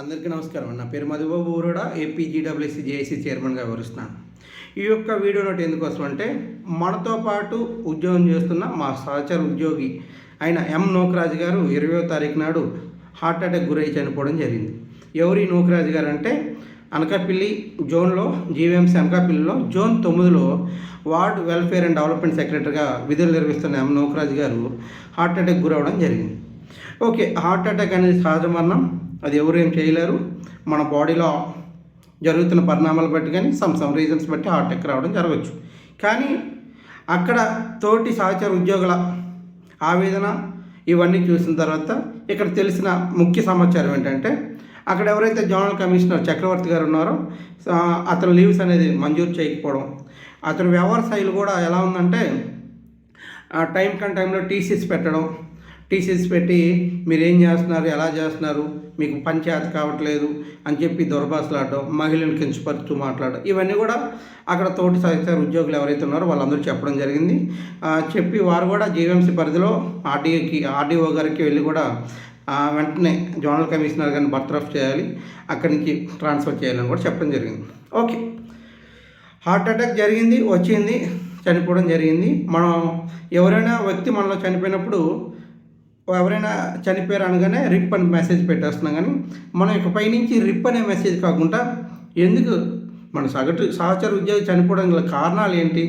అందరికీ నమస్కారం నా పేరు మధుబాబు ఊరోడా ఏపీజీడబ్ల్యూసీ జేఏసీ చైర్మన్గా వివరిస్తున్నాను ఈ యొక్క వీడియో నోట్ ఎందుకోసం అంటే మనతో పాటు ఉద్యోగం చేస్తున్న మా సహచర ఉద్యోగి అయిన ఎం నోకరాజు గారు ఇరవయో తారీఖు నాడు హార్ట్ అటాక్ గురై చనిపోవడం జరిగింది. ఎవరి నోకరాజు గారు అంటే అనకాపల్లి జోన్లో జీవీఎంసీ అనకాపల్లిలో జోన్ తొమ్మిదిలో వార్డ్ వెల్ఫేర్ అండ్ డెవలప్మెంట్ సెక్రటరీగా విధులు నిర్వహిస్తున్న ఎం నోకరాజు గారు హార్ట్ అటాక్ గురవడం జరిగింది. ఓకే హార్ట్ అటాక్ అనేది సహజ మరణం. అది ఎవరు ఏం చేయలేరు. మన బాడీలో జరుగుతున్న పరిణామాలు బట్టి కానీ సమ్ సమ్ రీజన్స్ బట్టి హార్ట్ అటాక్ రావడం జరగవచ్చు. కానీ అక్కడ తోటి సహచర ఉద్యోగుల ఆవేదన ఇవన్నీ చూసిన తర్వాత ఇక్కడ తెలిసిన ముఖ్య సమాచారం ఏంటంటే అక్కడ ఎవరైతే జోనల్ కమిషనర్ చక్రవర్తి గారు ఉన్నారో అతను లీవ్స్ అనేది మంజూరు చేయకపోవడం అతని వ్యవహార శైలి కూడా ఎలా ఉందంటే టైం కన్ టైంలో టీసీస్ పెట్టడం టీసీస్ పెట్టి మీరు ఏం చేస్తున్నారు? ఎలా చేస్తున్నారు? మీకు పంచాయత్ కావట్లేదు అని చెప్పి దుర్భాషలాడడం మహిళలను కించపరుస్తూ మాట్లాడడం ఇవన్నీ కూడా అక్కడ తోటి సహచార ఉద్యోగులు ఎవరైతే ఉన్నారో వాళ్ళందరూ చెప్పడం జరిగింది. చెప్పి వారు కూడా జీవీఎంసీ పరిధిలో ఆర్డీఓకి ఆర్డీఓ గారికి వెళ్ళి కూడా వెంటనే జోనల్ కమిషనర్ గారిని బర్తరఫ్ చేయాలి అక్కడి నుంచి ట్రాన్స్ఫర్ చేయాలని కూడా చెప్పడం జరిగింది. ఓకే. హార్ట్ అటాక్ జరిగింది వచ్చింది చనిపోవడం జరిగింది. మనం ఎవరైనా వ్యక్తి మనలో చనిపోయినప్పుడు ఎవరైనా చనిపోయారు అనగానే రిప్ అని మెసేజ్ పెట్టేస్తున్నాం కానీ మనం ఇకపై పైనుంచి రిప్ అనే మెసేజ్ కాకుండా ఎందుకు మన సగటు సహచర ఉద్యోగి చనిపోవడం గల కారణాలు ఏంటి?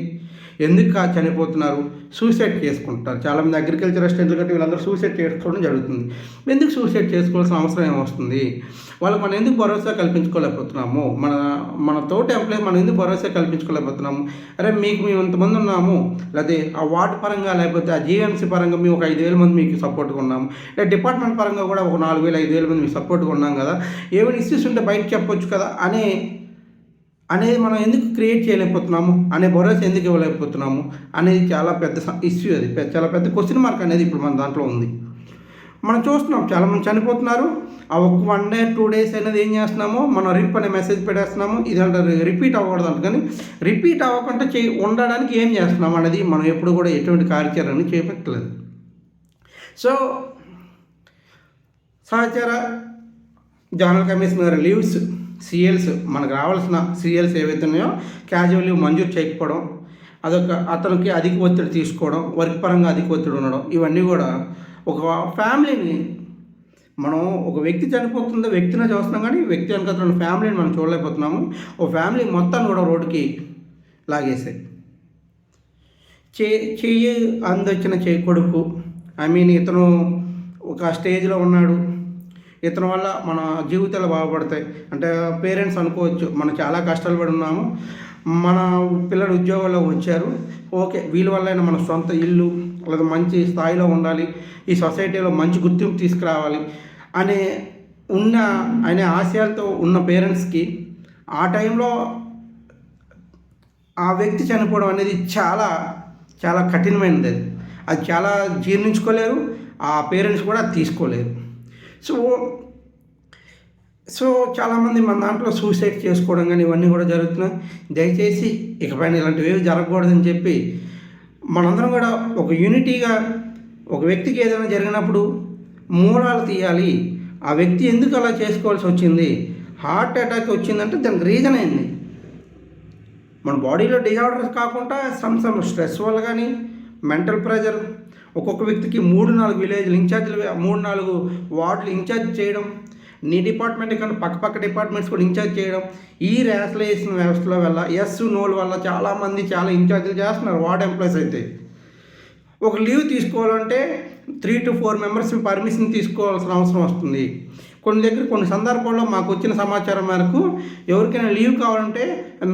ఎందుకు చనిపోతున్నారు? సూసైడ్ చేసుకుంటారు చాలామంది అగ్రికల్చర్ అసిస్టెంట్లు కట్టి వీళ్ళందరూ సూసైడ్ చేసుకోవడం జరుగుతుంది. ఎందుకు సూసైడ్ చేసుకోవాల్సిన అవసరం ఏమొస్తుంది? వాళ్ళకి మనం ఎందుకు భరోసా కల్పించుకోలేకపోతున్నాము? మన మన తోటి ఎంప్లాయీ మనం ఎందుకు భరోసా కల్పించుకోలేకపోతున్నాము? అరే మీకు మేము ఇంతమంది ఉన్నాము. లేకపోతే ఆ వార్డు పరంగా లేకపోతే ఆ జీఎంసీ పరంగా మేము ఒక ఐదు వేల మంది మీకు సపోర్ట్గా ఉన్నాము. లేదా డిపార్ట్మెంట్ పరంగా కూడా ఒక నాలుగు వేల ఐదు వేల మంది మీకు సపోర్ట్గా ఉన్నాం కదా. ఏమైనా ఇష్యూస్ ఉంటే బయట చెప్పొచ్చు కదా? అనే అనేది మనం ఎందుకు క్రియేట్ చేయలేకపోతున్నాము? అనే భరోసా ఎందుకు ఇవ్వలేకపోతున్నాము? అనేది చాలా పెద్ద ఇష్యూ అది. చాలా పెద్ద క్వశ్చన్ మార్క్ అనేది ఇప్పుడు మన దాంట్లో ఉంది. మనం చూస్తున్నాం చాలామంది చనిపోతున్నారు. ఆ ఒక్క వన్ డే టూ డేస్ అనేది ఏం చేస్తున్నామో? మనం రిప్ అనే మెసేజ్ పెట్టేస్తున్నాము. ఇది అంటే రిపీట్ అవ్వకూడదు అంట కానీ రిపీట్ అవ్వకుండా చే ఉండడానికి ఏం చేస్తున్నాం అనేది మనం ఎప్పుడు కూడా ఎటువంటి కార్యాచరణ చేపట్టలేదు. సో సహచార జనరల్ కమిషనర్ లీవ్స్ సీఎల్స్ మనకు రావాల్సిన సీఎల్స్ ఏవైతే ఉన్నాయో క్యాజువల్ మంజూరు చేయకపోవడం అదొక అతనికి అధిక ఒత్తిడి తీసుకోవడం వర్క్ పరంగా అధిక ఒత్తిడి ఉండడం ఇవన్నీ కూడా ఒక ఫ్యామిలీని మనం ఒక వ్యక్తి చనిపోతుందో వ్యక్తినే చూస్తున్నాం కానీ వ్యక్తి వెనక ఫ్యామిలీని మనం చూడలేకపోతున్నాము. ఒక ఫ్యామిలీ మొత్తాన్ని కూడా రోడ్డుకి లాగేసాయి చే చెయ్యి అందొచ్చిన చేయి కొడుకు ఐ మీన్ ఇతను ఒక స్టేజ్లో ఉన్నాడు. ఇతని వల్ల మన జీవితాలు బాగుపడతాయి. అంటే పేరెంట్స్ అనుకోవచ్చు మనం చాలా కష్టాలు పడి ఉన్నాము మన పిల్లలు ఉద్యోగాల్లో వచ్చారు ఓకే వీళ్ళ వల్ల మన సొంత ఇల్లు లేదా మంచి స్థాయిలో ఉండాలి ఈ సొసైటీలో మంచి గుర్తింపు తీసుకురావాలి అనే ఉన్న అనే ఆశయాలతో ఉన్న పేరెంట్స్కి ఆ టైంలో ఆ వ్యక్తి చనిపోవడం అనేది చాలా చాలా కఠినమైనది. అది అది చాలా జీర్ణించుకోలేరు ఆ పేరెంట్స్ కూడా తీసుకోలేరు. సో సో చాలామంది మన దాంట్లో సూసైడ్ చేసుకోవడం కానీ ఇవన్నీ కూడా జరుగుతున్నాయి. దయచేసి ఇకపైన ఇలాంటివి ఏవి జరగకూడదని చెప్పి మనందరం కూడా ఒక యూనిటీగా ఒక వ్యక్తికి ఏదైనా జరిగినప్పుడు మూలాలు తీయాలి. ఆ వ్యక్తి ఎందుకు అలా చేసుకోవాల్సి వచ్చింది? హార్ట్ అటాక్ వచ్చిందంటే దానికి రీజన్ అయింది మన బాడీలో డిజార్డర్స్ కాకుండా సమ్ సమ్ స్ట్రెస్ వల్ల కానీ మెంటల్ ప్రెజర్ ఒక్కొక్క వ్యక్తికి మూడు నాలుగు విలేజ్లు ఇన్ఛార్జ్లు మూడు నాలుగు వార్డులు ఇన్ఛార్జ్ చేయడం నీ డిపార్ట్మెంట్ కన్నా పక్క పక్క డిపార్ట్మెంట్స్ కూడా ఇన్ఛార్జ్ చేయడం ఈ రేషనలైజేషన్ వ్యవస్థల వల్ల ఎస్ నోల్ వల్ల చాలామంది చాలా ఇన్ఛార్జీలు చేస్తున్నారు వార్డ్ ఎంప్లాయీస్ అయితే. ఒక లీవ్ తీసుకోవాలంటే three to four members permission తీసుకోవాల్సిన అవసరం వస్తుంది. కొన్ని దగ్గర కొన్ని సందర్భాల్లో మాకు వచ్చిన సమాచారం మేరకు ఎవరికైనా లీవ్ కావాలంటే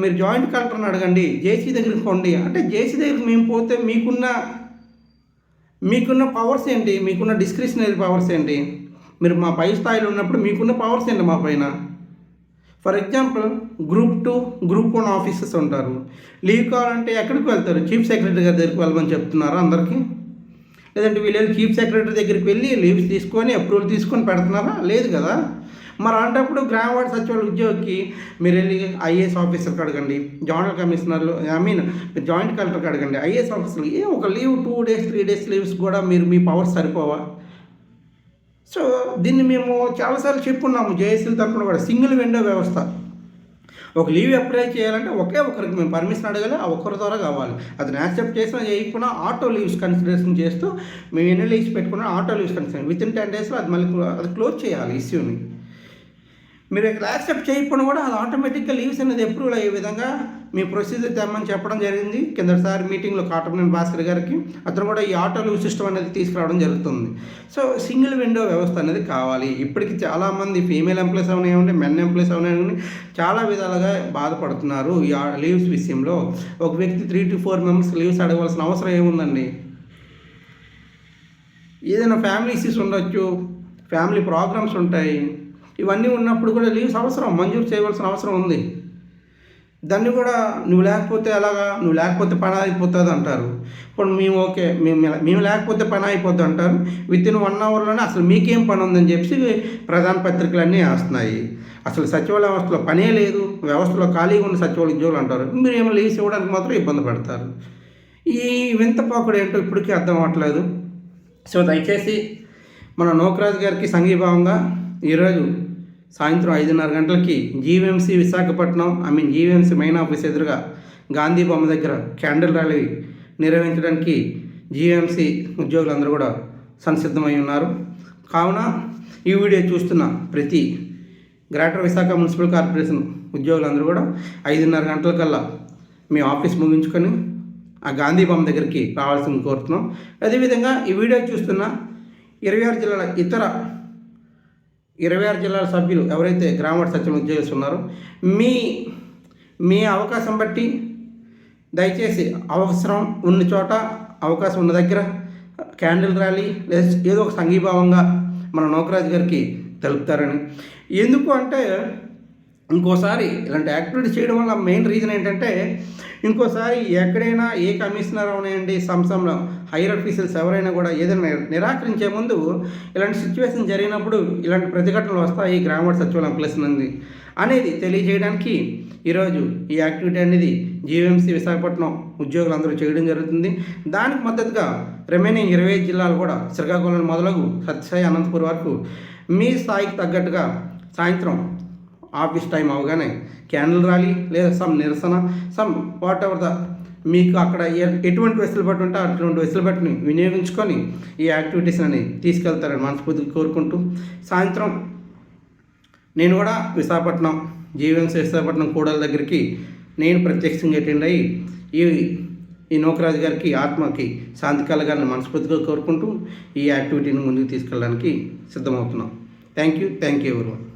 మీరు జాయింట్ కలెక్టర్ని అడగండి జేసీ దగ్గరికి పోండి. అంటే జేసీ దగ్గరికి మేము పోతే మీకున్న మీకున్న పవర్స్ ఏంటి? మీకున్న డిస్క్రిషనరీ పవర్స్ ఏంటి? మీరు మా పై స్థాయిలో ఉన్నప్పుడు మీకున్న పవర్స్ ఏంటి మా పైన? For example group two group one officers ఉంటారు. లీవ్ కావాలంటే ఎక్కడికి వెళ్తారు? చీఫ్ సెక్రటరీ గారి దగ్గరికి వెళ్ళమని చెప్తున్నారా అందరికీ. లేదంటే వీళ్ళు చీఫ్ సెక్రటరీ దగ్గరికి వెళ్ళి లీవ్స్ తీసుకొని అప్రూవల్ తీసుకొని పెడుతున్నారా? లేదు కదా? మరి అలాంటప్పుడు గ్రామ వార్డు సచివాలయ ఉద్యోగికి మీరు వెళ్ళి ఐఏఎస్ ఆఫీసర్కి అడగండి జాయింట్ కమిషనర్లు ఐ మీన్ జాయింట్ కలెక్టర్కి అడగండి. ఐఏఎస్ ఆఫీసర్కి ఏ ఒక leave two days three days leaves కూడా మీరు మీ పవర్స్ సరిపోవా? సో దీన్ని మేము చాలాసార్లు చెప్పున్నాము జేఏసీల తరఫున కూడా సింగిల్ విండో వ్యవస్థ. ఒక లీవ్ అప్లై చేయాలంటే ఒకే ఒకరికి మేము పర్మిషన్ అడగాలి ఆ ఒక్కరి ద్వారా కావాలి. అది యాక్సెప్ట్ చేసినా చేయకుండా ఆటో లీవ్స్ కన్సిడరేషన్ చేస్తూ మేము ఎన్ని లీవ్స్ పెట్టుకున్నా auto leaves consider within ten డేస్లో అది మళ్ళీ అది క్లోజ్ చేయాలి ఇష్యూని. మీరు ఇక్కడ యాక్సెప్ట్ చేయకుండా కూడా అది ఆటోమేటిక్గా లీవ్స్ అనేది అప్రూవల్ అయ్యే విధంగా మీ ప్రొసీజర్ తెమ్మని చెప్పడం జరిగింది. కిందసారి మీటింగ్లో కాటమనేని భాస్కర్ గారికి అతను కూడా ఈ ఆటో లీవ్ సిస్టమ్ అనేది తీసుకురావడం జరుగుతుంది. సో సింగిల్ విండో వ్యవస్థ అనేది కావాలి. ఇప్పటికి చాలామంది ఫీమేల్ ఎంప్లాయీస్ అవనివ్వండి మెన్ ఎంప్లాయీస్ అవనివ్వండి చాలా విధాలుగా బాధపడుతున్నారు ఈ లీవ్స్ విషయంలో. ఒక వ్యక్తి three to four members leaves అడగవలసిన అవసరం ఏముందండి? ఏదైనా ఫ్యామిలీ ఇష్యూస్ ఉండొచ్చు ఫ్యామిలీ ప్రోగ్రామ్స్ ఉంటాయి. ఇవన్నీ ఉన్నప్పుడు కూడా లీవ్స్ అవసరం మంజూరు చేయవలసిన అవసరం ఉంది. దాన్ని కూడా నువ్వు లేకపోతే ఎలాగా? నువ్వు లేకపోతే పని అయిపోతుంది అంటారు. ఇప్పుడు మేము ఓకే మేము మేము లేకపోతే పని అయిపోద్ది అంటారు. విత్ ఇన్ వన్ అవర్లోనే అసలు మీకేం పని ఉందని చెప్పి ప్రధాన పత్రికలన్నీ వేస్తున్నాయి. అసలు సచివాలయ వ్యవస్థలో పనే లేదు వ్యవస్థలో ఖాళీగా ఉన్న సచివాలయ ఉద్యోగులు అంటారు. మీరు ఏమో లీవ్స్ ఇవ్వడానికి మాత్రం ఇబ్బంది పడతారు. ఈ వింత పాకుడు ఏంటో ఇప్పటికీ అర్థం అవ్వట్లేదు. సో దయచేసి మన నోకరాజు గారికి సంఘీభావంగా ఈరోజు సాయంత్రం ఐదున్నర గంటలకి GVMC Visakhapatnam I mean GVMC main office ఎదురుగా గాంధీ బొమ్మ దగ్గర క్యాండిల్ ర్యాలీ నిర్వహించడానికి జీవీఎంసీ ఉద్యోగులందరూ కూడా సంసిద్ధమై ఉన్నారు. కావున ఈ వీడియో చూస్తున్న ప్రతి గ్రేటర్ విశాఖ మున్సిపల్ కార్పొరేషన్ ఉద్యోగులందరూ కూడా ఐదున్నర గంటలకల్లా మీ ఆఫీస్ ముగించుకొని ఆ గాంధీ బొమ్మ దగ్గరికి రావాల్సింది కోరుతున్నాం. అదేవిధంగా ఈ వీడియో చూస్తున్న ఇరవై ఆరు జిల్లాల ఇతర ఇరవై ఆరు జిల్లాల సభ్యులు ఎవరైతే గ్రామ సత్యం ఉద్యోగులు ఉన్నారో మీ మీ అవకాశం బట్టి దయచేసి అవసరం ఉన్న చోట అవకాశం ఉన్న దగ్గర క్యాండిల్ ర్యాలీ లేదా ఏదో ఒక సంఘీభావంగా మన నౌకరాజు గారికి తెలుపుతారని. ఎందుకు అంటే ఇంకోసారి ఇలాంటి యాక్టివిటీ చేయడం వల్ల మెయిన్ రీజన్ ఏంటంటే ఇంకోసారి ఎక్కడైనా ఏ కమిషనర్ అవనండి సంస్థలో హైయర్ ఆఫీసర్స్ ఎవరైనా కూడా ఏదైనా నిరాకరించే ముందు ఇలాంటి సిచ్యువేషన్ జరిగినప్పుడు ఇలాంటి ప్రతిఘటనలు వస్తాయి గ్రామ సచివాలయం ప్లస్ నుండి. అనేది తెలియజేయడానికి ఈరోజు ఈ యాక్టివిటీ అనేది జీవీఎంసీ విశాఖపట్నం ఉద్యోగులందరూ చేయడం జరుగుతుంది. దానికి మద్దతుగా రిమైనింగ్ ఇరవై జిల్లాలు కూడా శ్రీకాకుళం మొదలగు సత్యసాయి అనంతపురం వరకు మీ స్థాయికి తగ్గట్టుగా సాయంత్రం ఆఫీస్ టైం అవగానే క్యాండిల్ ర్యాలీ లేదా సమ్ నిరసన సమ్ వాట్ ఎవర్ ద మీకు అక్కడ ఎటువంటి వెసులుబాటు ఉంటే అటువంటి వెసులుబాటుని వినియోగించుకొని ఈ యాక్టివిటీస్ అని తీసుకెళ్తారని మనస్ఫూర్తిగా కోరుకుంటూ సాయంత్రం నేను కూడా విశాఖపట్నం జీవన్స్ విశాఖపట్నం కూడల దగ్గరికి నేను ప్రత్యక్షంగా అటెండ్ అయ్యి ఈ ఈ నౌకరాజు గారికి ఆత్మకి శాంతి కలగాలని మనస్ఫూర్తిగా కోరుకుంటూ ఈ యాక్టివిటీని ముందుకు తీసుకెళ్ళడానికి సిద్ధమవుతున్నాం. థ్యాంక్ యూ థ్యాంక్ యూ ఎవరి